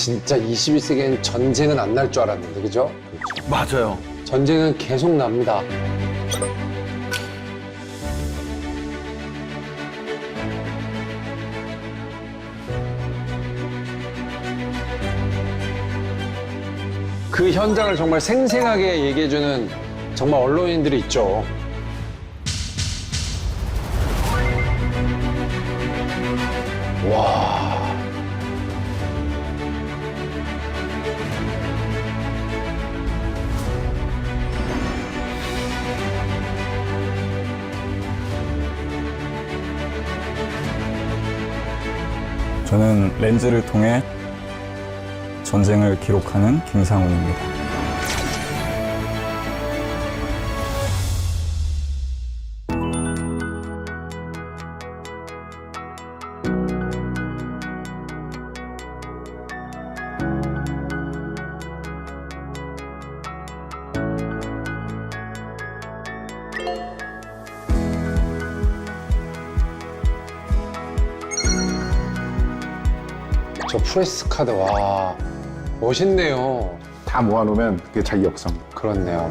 진짜 21세기엔 전쟁은 안 날 줄 알았는데, 그죠? 맞아요. 전쟁은 계속 납니다. 그 현장을 정말 생생하게 얘기해주는 정말 언론인들이 있죠. 저는 렌즈를 통해 전쟁을 기록하는 김상훈입니다. 저 프레스 카드, 와. 멋있네요. 다 모아놓으면 그게 자기 역사입니다. 그렇네요.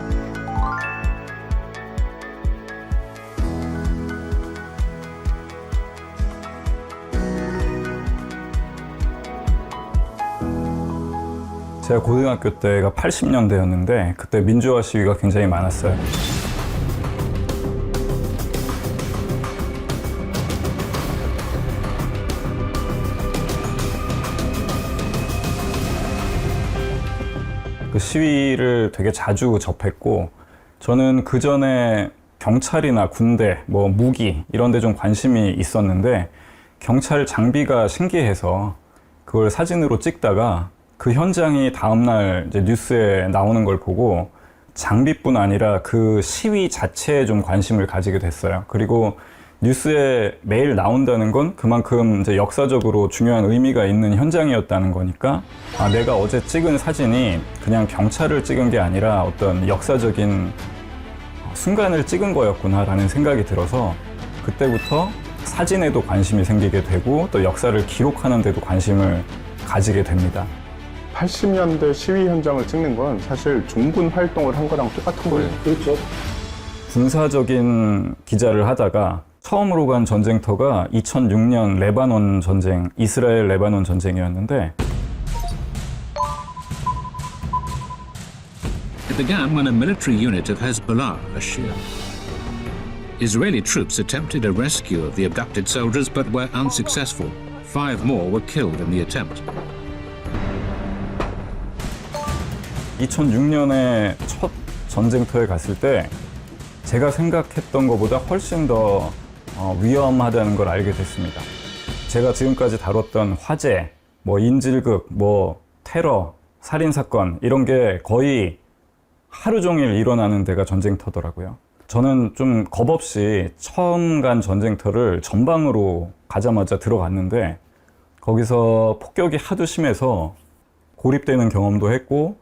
제가 고등학교 때가 80년대였는데 그때 민주화 시위가 굉장히 많았어요. 그 시위를 되게 자주 접했고 저는 그 전에 경찰이나 군대, 뭐 무기 이런 데 좀 관심이 있었는데 경찰 장비가 신기해서 그걸 사진으로 찍다가 그 현장이 다음날 이제 뉴스에 나오는 걸 보고 장비뿐 아니라 그 시위 자체에 좀 관심을 가지게 됐어요. 그리고 뉴스에 매일 나온다는 건 그만큼 이제 역사적으로 중요한 의미가 있는 현장이었다는 거니까 아, 내가 어제 찍은 사진이 그냥 경찰을 찍은 게 아니라 어떤 역사적인 순간을 찍은 거였구나라는 생각이 들어서 그때부터 사진에도 관심이 생기게 되고 또 역사를 기록하는 데도 관심을 가지게 됩니다. 80년대 시위 현장을 찍는 건 사실 종군 활동을 한 거랑 똑같은 거예요. 그렇죠. 군사적인 기자를 하다가 처음으로 간 전쟁터가 2006년 레바논 전쟁, 이스라엘 레바논 전쟁이었는데 It began when a military unit of Hezbollah, a Shia. Israeli troops attempted a rescue of the abducted soldiers but were unsuccessful. Five more were killed in the attempt. 2006년에 첫 전쟁터에 갔을 때 제가 생각했던 것보다 훨씬 더 어, 위험하다는 걸 알게 됐습니다. 제가 지금까지 다뤘던 화재, 뭐 인질극, 뭐 테러, 살인 사건 이런 게 거의 하루 종일 일어나는 데가 전쟁터더라고요. 저는 좀 겁 없이 처음 간 전쟁터를 전방으로 가자마자 들어갔는데 거기서 폭격이 하도 심해서 고립되는 경험도 했고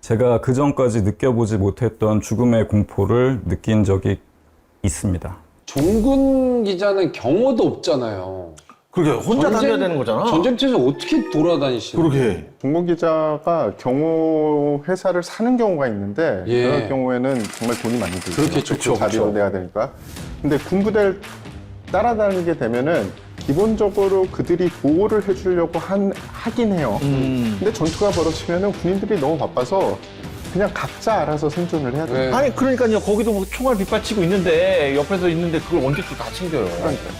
제가 그 전까지 느껴보지 못했던 죽음의 공포를 느낀 적이 있습니다. 종군 기자는 경호도 없잖아요. 그러게 혼자 전쟁- 다녀야 되는 거잖아. 전쟁터에서 어떻게 돌아다니시는 그러게. 종군 기자가 경호 회사를 사는 경우가 있는데 예. 그런 경우에는 정말 돈이 많이 들죠. 그렇겠죠, 그 그렇죠. 내야 되니까. 근데 군부대를 따라다니게 되면은 기본적으로 그들이 보호를 해주려고 한 하긴 해요. 음. 근데 전투가 벌어지면은 군인들이 너무 바빠서 그냥 각자 알아서 생존을 해야 돼요. 네. 아니 그러니까요. 거기도 뭐 총알 빗받치고 있는데 옆에서 있는데 그걸 언제 또 다 챙겨요. 그러니까.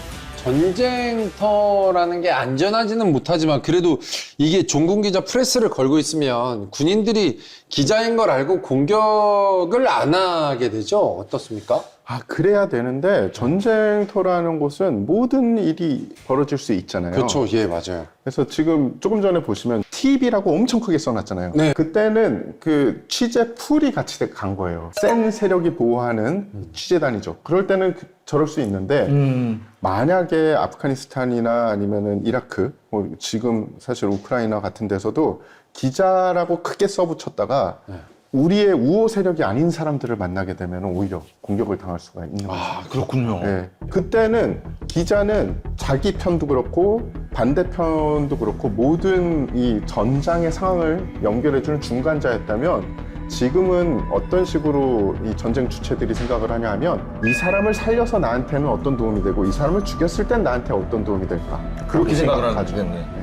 전쟁터라는 게 안전하지는 못하지만 그래도 이게 종군 기자 프레스를 걸고 있으면 군인들이 기자인 걸 알고 공격을 안 하게 되죠. 어떻습니까? 아 그래야 되는데 전쟁터라는 곳은 모든 일이 벌어질 수 있잖아요. 그렇죠. 예, 맞아요. 그래서 지금 조금 전에 보시면 TV라고 엄청 크게 써놨잖아요. 네. 그때는 그 취재 풀이 같이 간 거예요. 센 세력이 보호하는 취재단이죠. 그럴 때는 그- 저럴 수 있는데 음. 만약에 아프가니스탄이나 아니면은 이라크, 뭐 지금 사실 우크라이나 같은 데서도 기자라고 크게 써붙였다가 네. 우리의 우호 세력이 아닌 사람들을 만나게 되면 오히려 공격을 당할 수가 있는 거죠. 아, 그렇군요. 예. 그때는 기자는 자기 편도 그렇고 반대편도 그렇고 모든 이 전장의 상황을 연결해주는 중간자였다면 지금은 어떤 식으로 이 전쟁 주체들이 생각을 하냐 하면 이 사람을 살려서 나한테는 어떤 도움이 되고 이 사람을 죽였을 땐 나한테 어떤 도움이 될까 그렇게 생각을. 거겠네.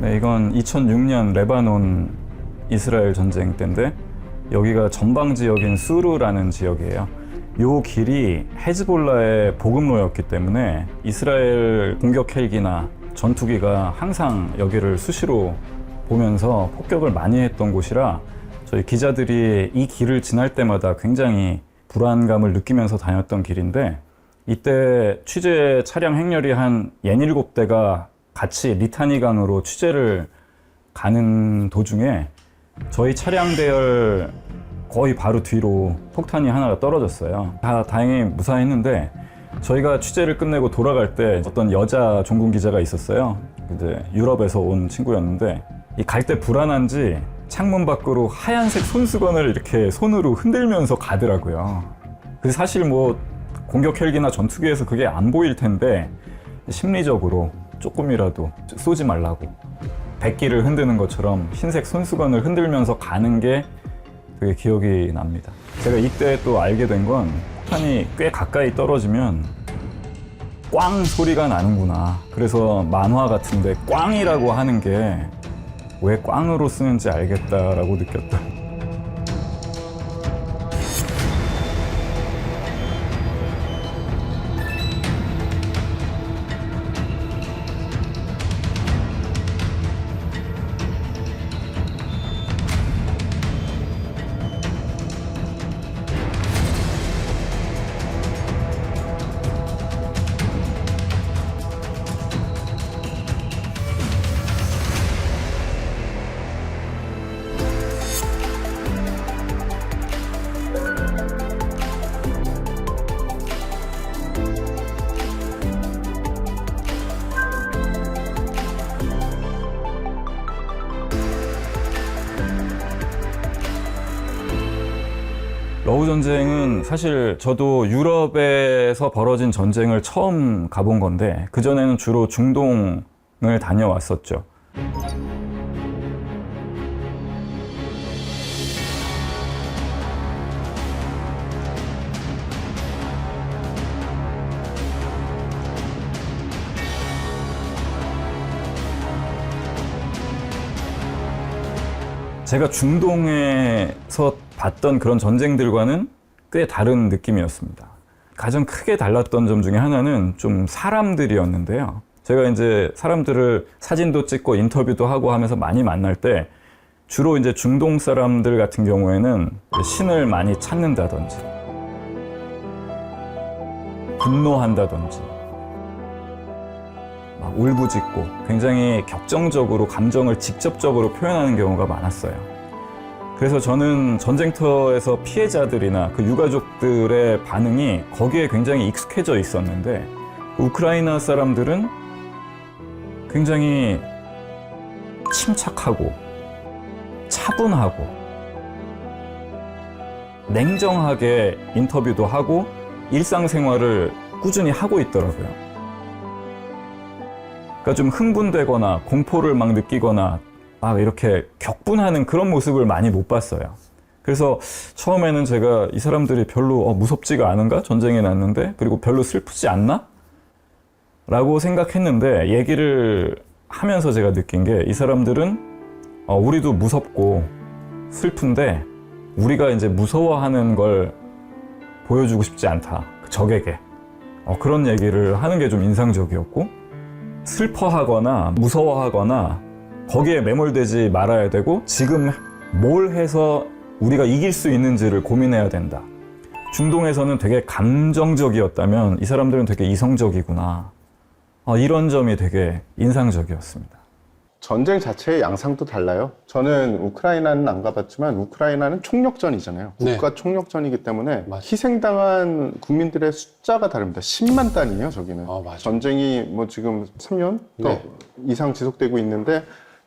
네, 이건 2006년 레바논 이스라엘 전쟁 때인데 여기가 전방 지역인 수르라는 지역이에요. 요 길이 헤즈볼라의 보급로였기 때문에 이스라엘 공격 헬기나 전투기가 항상 여기를 수시로 보면서 폭격을 많이 했던 곳이라 저희 기자들이 이 길을 지날 때마다 굉장히 불안감을 느끼면서 다녔던 길인데 이때 취재 차량 행렬이 한 67대가 같이 리타니 강으로 취재를 가는 도중에 저희 차량 대열 거의 바로 뒤로 폭탄이 하나가 떨어졌어요. 다 다행히 무사했는데 저희가 취재를 끝내고 돌아갈 때 어떤 여자 종군 기자가 있었어요. 이제 유럽에서 온 친구였는데 이 갈 때 불안한지 창문 밖으로 하얀색 손수건을 이렇게 손으로 흔들면서 가더라고요. 그 사실 뭐 공격 헬기나 전투기에서 그게 안 보일 텐데 심리적으로 조금이라도 쏘지 말라고 백기를 흔드는 것처럼 흰색 손수건을 흔들면서 가는 게 되게 기억이 납니다. 제가 이때 또 알게 된 건 폭탄이 꽤 가까이 떨어지면 꽝 소리가 나는구나. 그래서 만화 같은데 꽝이라고 하는 게 왜 꽝으로 쓰는지 알겠다라고 느꼈다. 전쟁은 사실 저도 유럽에서 벌어진 전쟁을 처음 가본 건데 그전에는 주로 중동을 다녀왔었죠. 제가 중동에서 봤던 그런 전쟁들과는 꽤 다른 느낌이었습니다. 가장 크게 달랐던 점 중에 하나는 좀 사람들이었는데요. 제가 이제 사람들을 사진도 찍고 인터뷰도 하고 하면서 많이 만날 때 주로 이제 중동 사람들 같은 경우에는 신을 많이 찾는다든지 분노한다든지 막 울부짖고 굉장히 격정적으로 감정을 직접적으로 표현하는 경우가 많았어요. 그래서 저는 전쟁터에서 피해자들이나 그 유가족들의 반응이 거기에 굉장히 익숙해져 있었는데 그 우크라이나 사람들은 굉장히 침착하고 차분하고 냉정하게 인터뷰도 하고 일상생활을 꾸준히 하고 있더라고요. 그러니까 좀 흥분되거나 공포를 막 느끼거나 막 이렇게 격분하는 그런 모습을 많이 못 봤어요. 그래서 처음에는 제가 이 사람들이 별로 어, 무섭지가 않은가? 전쟁에 났는데? 그리고 별로 슬프지 않나? 라고 생각했는데 얘기를 하면서 제가 느낀 게 이 사람들은 어, 우리도 무섭고 슬픈데 우리가 이제 무서워하는 걸 보여주고 싶지 않다. 그 적에게. 어, 그런 얘기를 하는 게 좀 인상적이었고 슬퍼하거나 무서워하거나 거기에 매몰되지 말아야 되고 지금 뭘 해서 우리가 이길 수 있는지를 고민해야 된다. 중동에서는 되게 감정적이었다면 이 사람들은 되게 이성적이구나. 어, 이런 점이 되게 인상적이었습니다. 전쟁 자체의 양상도 달라요. 저는 우크라이나는 안 가봤지만 우크라이나는 총력전이잖아요. 네. 국가 총력전이기 때문에 맞아요. 희생당한 국민들의 숫자가 다릅니다. 10만 단위예요, 저기는. 아. 전쟁이 뭐 지금 3년 더 네. 이상 지속되고 있는데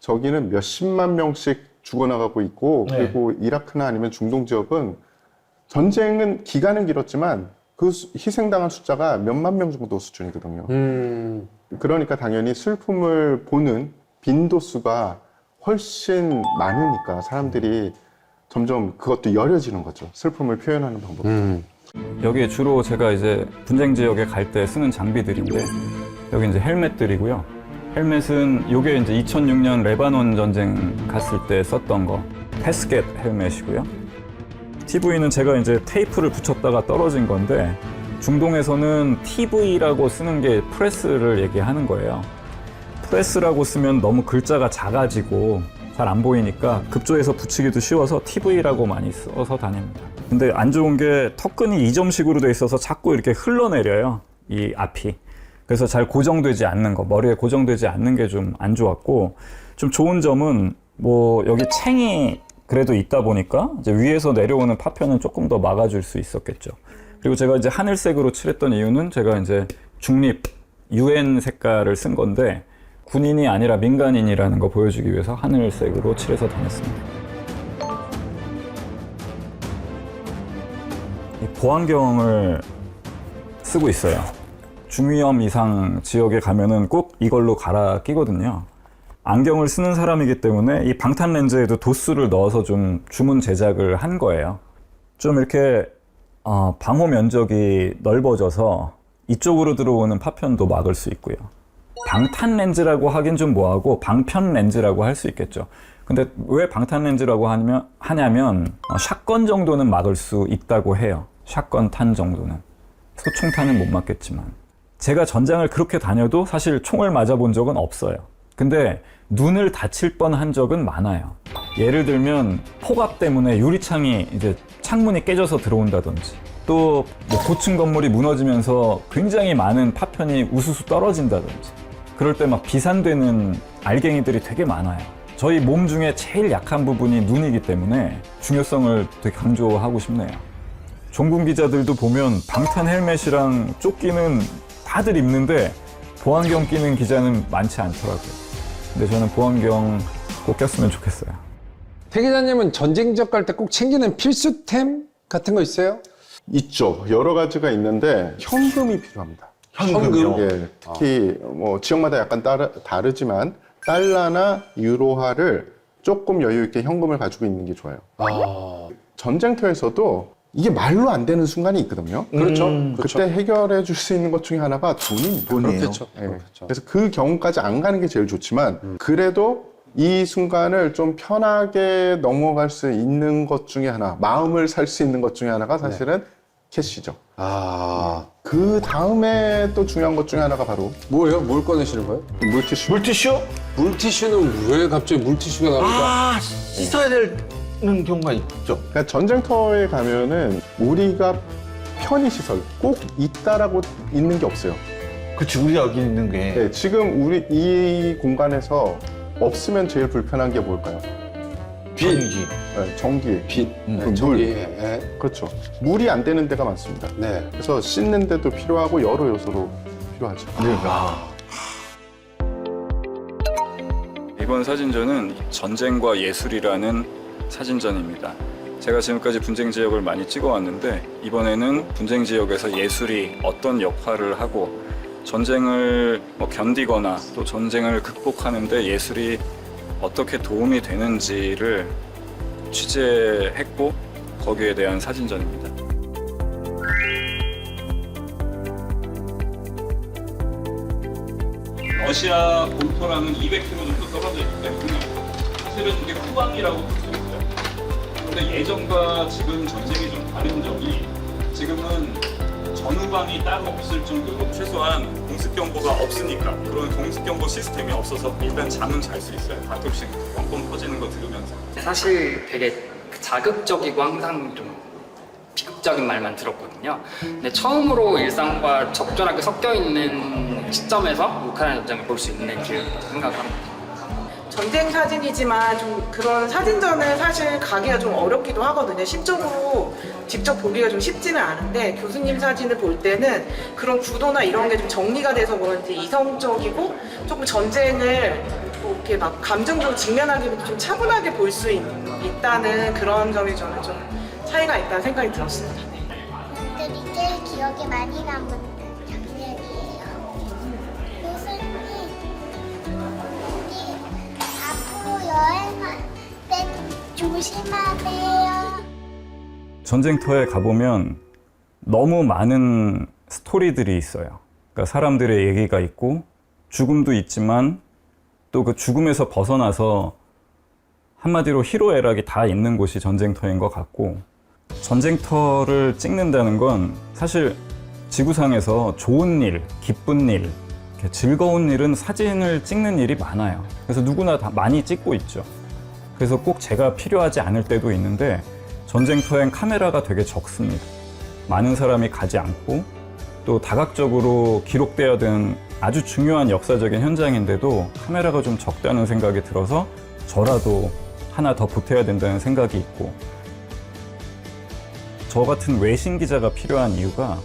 저기는 몇십만 명씩 죽어나가고 있고 네. 그리고 이라크나 아니면 중동 지역은 전쟁은 기간은 길었지만 그 수- 희생당한 숫자가 몇만 명 정도 수준이거든요. 음, 그러니까 당연히 슬픔을 보는 빈도수가 훨씬 많으니까 사람들이 점점 그것도 여려지는 거죠. 슬픔을 표현하는 방법. 음. 여기 주로 제가 이제 분쟁 지역에 갈 때 쓰는 장비들인데 여기 이제 헬멧들이고요. 헬멧은 요게 이제 2006년 레바논 전쟁 갔을 때 썼던 거 패스겟 헬멧이고요. TV는 제가 이제 테이프를 붙였다가 떨어진 건데 중동에서는 TV라고 쓰는 게 프레스를 얘기하는 거예요. 프레스라고 쓰면 너무 글자가 작아지고 잘 안 보이니까 급조해서 붙이기도 쉬워서 TV라고 많이 써서 다닙니다. 근데 안 좋은 게 턱끈이 이점식으로 돼 있어서 자꾸 이렇게 흘러내려요. 이 앞이. 그래서 잘 고정되지 않는 거, 머리에 고정되지 않는 게 좀 안 좋았고, 좀 좋은 점은 뭐 여기 챙이 그래도 있다 보니까 이제 위에서 내려오는 파편은 조금 더 막아줄 수 있었겠죠. 그리고 제가 이제 하늘색으로 칠했던 이유는 제가 이제 중립 UN 색깔을 쓴 건데 군인이 아니라 민간인이라는 거 보여주기 위해서 하늘색으로 칠해서 다녔습니다. 이 보안경을 쓰고 있어요. 중위험 이상 지역에 가면은 꼭 이걸로 갈아 끼거든요. 안경을 쓰는 사람이기 때문에 이 방탄 렌즈에도 도수를 넣어서 좀 주문 제작을 한 거예요. 좀 이렇게 어, 방호 면적이 넓어져서 이쪽으로 들어오는 파편도 막을 수 있고요. 방탄 렌즈라고 하긴 좀 뭐하고 방편 렌즈라고 할 수 있겠죠. 근데 왜 방탄 렌즈라고 하냐면, 하냐면 어, 샷건 정도는 막을 수 있다고 해요. 샷건 탄 정도는. 소총탄은 못 맞겠지만. 제가 전장을 그렇게 다녀도 사실 총을 맞아본 적은 없어요. 근데 눈을 다칠 뻔한 적은 많아요. 예를 들면 폭압 때문에 유리창이 이제 창문이 깨져서 들어온다든지 또 뭐 고층 건물이 무너지면서 굉장히 많은 파편이 우수수 떨어진다든지 그럴 때 막 비산되는 알갱이들이 되게 많아요. 저희 몸 중에 제일 약한 부분이 눈이기 때문에 중요성을 되게 강조하고 싶네요. 종군 기자들도 보면 방탄 헬멧이랑 조끼는 다들 입는데 보안경 끼는 기자는 많지 않더라고요. 근데 저는 보안경 꼭 꼈으면 좋겠어요. 태 기자님은 전쟁 지역 갈 때 꼭 챙기는 필수템 같은 거 있어요? 있죠. 여러 가지가 있는데 현금이 필요합니다. 현금요? 예, 특히 뭐 지역마다 약간 따르, 다르지만 달러나 유로화를 조금 여유 있게 현금을 가지고 있는 게 좋아요. 아, 전쟁터에서도 이게 말로 안 되는 순간이 있거든요. 그렇죠. 음, 그렇죠. 그때 해결해 줄 수 있는 것 중에 하나가 돈입니다. 돈이에요. 그렇겠죠. 예. 그렇겠죠. 그래서 그 경우까지 안 가는 게 제일 좋지만 그래도 이 순간을 좀 편하게 넘어갈 수 있는 것 중에 하나, 마음을 살 수 있는 것 중에 하나가 사실은 캐시죠. 아, 그 다음에 또 중요한 것 중에 하나가 바로 뭐예요? 뭘 꺼내시는 거예요? 물티슈. 물티슈? 물티슈는 왜 갑자기 물티슈가 나옵니까? 아, 씻어야 되는 경우가 있죠. 그러니까 전쟁터에 가면은 우리가 편의 시설 꼭 있다라고 있는 게 없어요. 그치, 우리가 여기 있는 게. 네, 지금 우리 이 공간에서 없으면 제일 불편한 게 뭘까요? 전기. 네, 전기. 빛, 음. 그 네, 물. 저기, 예, 그렇죠. 물이 안 되는 데가 많습니다. 네. 그래서 씻는 데도 필요하고 여러 요소로 필요하죠. 아, 이번 사진전은 전쟁과 예술이라는 사진전입니다. 제가 지금까지 분쟁 지역을 많이 찍어왔는데 이번에는 분쟁 지역에서 예술이 어떤 역할을 하고 전쟁을 뭐 견디거나 또 전쟁을 극복하는데 예술이 어떻게 도움이 되는지를 취재했고 거기에 대한 사진전입니다. 러시아 본토랑은 200km 정도 떨어져 있기 때문에 사실은 이게 후방이라고. 근데 예전과 지금 전쟁이 좀 다른 점이 지금은 전후방이 따로 없을 정도로 최소한 공습 경보가 없으니까 그런 공습 경보 시스템이 없어서 일단 잠은 잘 수 있어요. 가끔씩 뻥뻥 터지는 거 들으면서. 사실 되게 자극적이고 항상 좀 비극적인 말만 들었거든요. 근데 처음으로 일상과 적절하게 섞여 있는 시점에서 우크라이나 전쟁을 볼 수 있는 기회라고 생각을 합니다. 전쟁 사진이지만 좀 그런 사진전을 사실 가기가 좀 어렵기도 하거든요. 심적으로 직접 보기가 좀 쉽지는 않은데 교수님 사진을 볼 때는 그런 구도나 이런 게 좀 정리가 돼서 그런지 이성적이고 조금 전쟁을 뭐 이렇게 막 감정적으로 직면하기보다 좀 차분하게 볼 수 있다는 그런 점이 저는 좀 차이가 있다는 생각이 들었습니다. 네. 분들이 제일 기억에 많이 남은 조심하세요. 전쟁터에 가보면 너무 많은 스토리들이 있어요. 그러니까 사람들의 얘기가 있고 죽음도 있지만 또 그 죽음에서 벗어나서 한마디로 희로애락이 다 있는 곳이 전쟁터인 것 같고 전쟁터를 찍는다는 건 사실 지구상에서 좋은 일, 기쁜 일, 즐거운 일은 사진을 찍는 일이 많아요. 그래서 누구나 다 많이 찍고 있죠. 그래서 꼭 제가 필요하지 않을 때도 있는데 전쟁터엔 카메라가 되게 적습니다. 많은 사람이 가지 않고 또 다각적으로 기록돼야 되는 아주 중요한 역사적인 현장인데도 카메라가 좀 적다는 생각이 들어서 저라도 하나 더 보태야 된다는 생각이 있고 저 같은 외신 기자가 필요한 이유가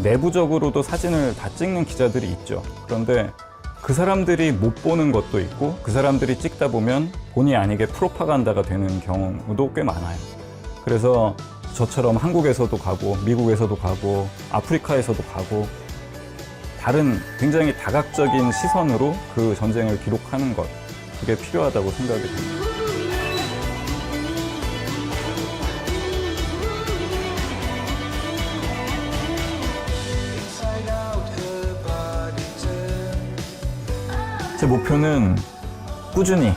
내부적으로도 사진을 다 찍는 기자들이 있죠. 그런데 그 사람들이 못 보는 것도 있고 그 사람들이 찍다 보면 본의 아니게 프로파간다가 되는 경우도 꽤 많아요. 그래서 저처럼 한국에서도 가고 미국에서도 가고 아프리카에서도 가고 다른 굉장히 다각적인 시선으로 그 전쟁을 기록하는 것 그게 필요하다고 생각이 듭니다. 제 목표는 꾸준히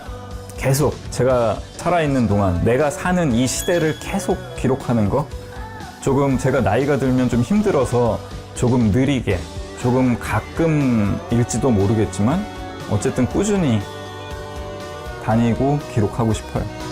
계속 제가 살아있는 동안 내가 사는 이 시대를 계속 기록하는 거 조금 제가 나이가 들면 좀 힘들어서 조금 느리게 조금 가끔일지도 모르겠지만 어쨌든 꾸준히 다니고 기록하고 싶어요.